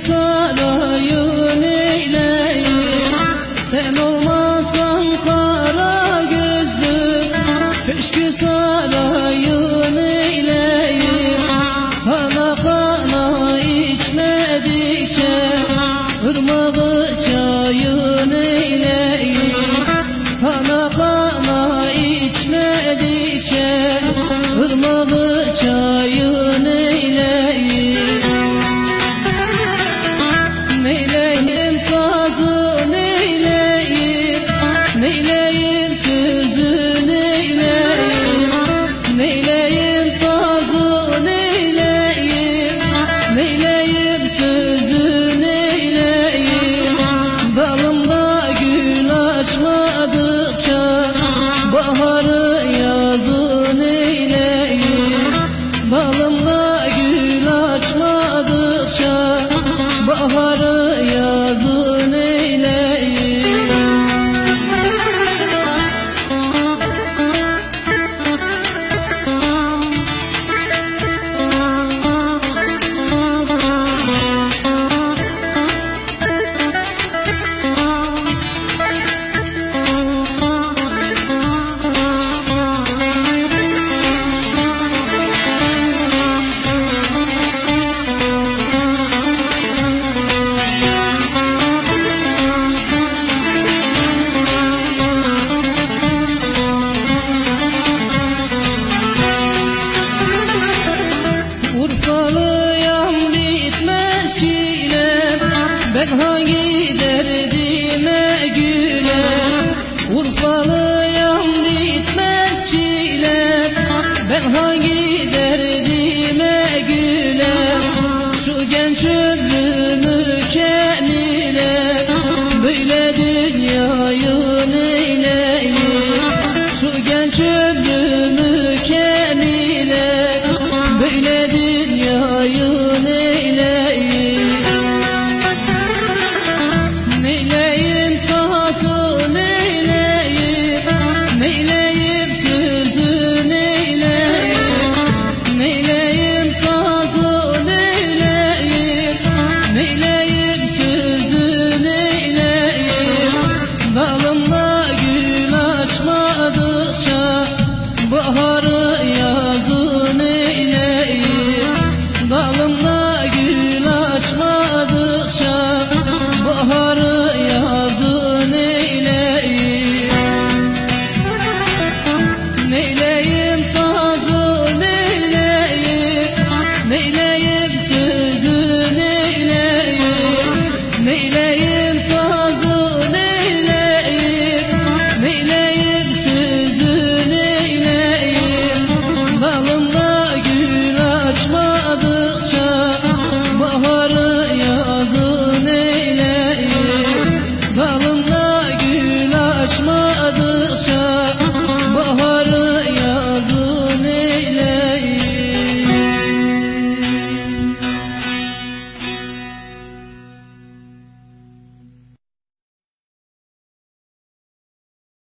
solo শহর Fetha giderdime güler Urfalı yan bitmez çile. Ben hangi